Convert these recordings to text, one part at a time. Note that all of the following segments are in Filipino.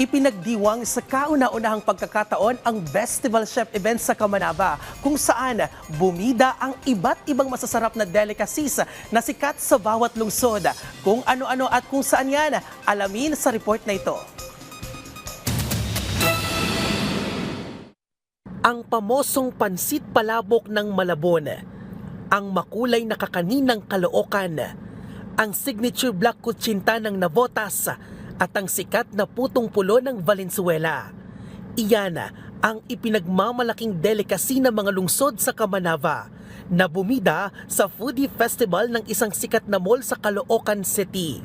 Ipinagdiwang sa kauna-unahang pagkakataon ang Festival Chef event sa Kamanaba kung saan bumida ang iba't ibang masasarap na delicacies na sikat sa bawat lungsod. Kung ano-ano at kung saan yan, alamin sa report na ito. Ang pamosong pansit palabok ng Malabon, ang makulay na kakaninang Caloocan, ang signature black kutsinta ng Navotas at ang sikat na putong pulo ng Valenzuela. Iyan ang ipinagmamalaking delicacy ng mga lungsod sa Kamanava na bumida sa foodie festival ng isang sikat na mall sa Caloocan City.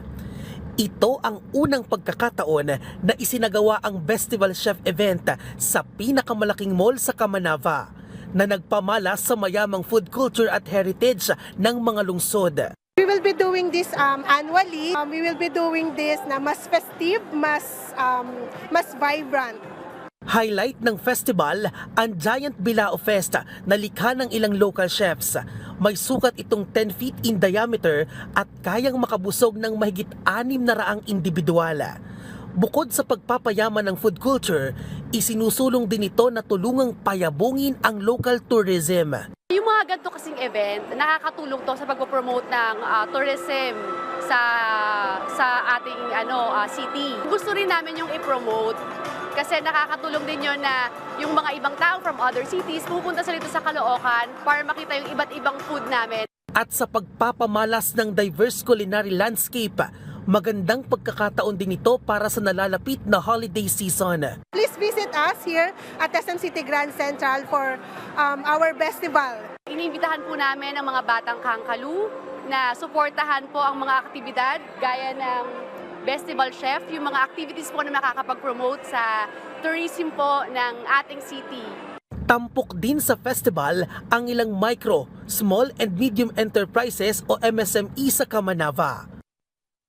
Ito ang unang pagkakataon na isinagawa ang Festival Chef event sa pinakamalaking mall sa Kamanava na nagpamalas sa mayamang food culture at heritage ng mga lungsod. Will be doing this um, annually. Um, we will be doing this na mas festive, mas um, mas vibrant. Highlight ng festival ang Giant Bilao Fest na likha ng ilang local chefs. May sukat itong 10 feet in diameter at kayang makabusog ng mahigit anim na raang individual. Bukod sa pagpapayaman ng food culture, isinusulong din ito na tulungang payabungin ang local tourism. Yung mga ganito kasing event, nakakatulong to sa pagpo-promote ng ah, tourism sa sa ating ano ah, city. Gusto rin namin yung i-promote kasi nakakatulong din yon na yung mga ibang tao from other cities pupunta sa dito sa Caloocan para makita yung iba't ibang food namin. At sa pagpapamalas ng diverse culinary landscape, magandang pagkakataon din ito para sa nalalapit na holiday season. Please visit us here at SM City Grand Central for um, our festival. Iniimbitahan po namin ang mga batang kangkalu na suportahan po ang mga aktibidad gaya ng Festival Chef, yung mga activities po na makakapag-promote sa tourism po ng ating city. Tampok din sa festival ang ilang micro, small and medium enterprises o MSME sa Kamanava.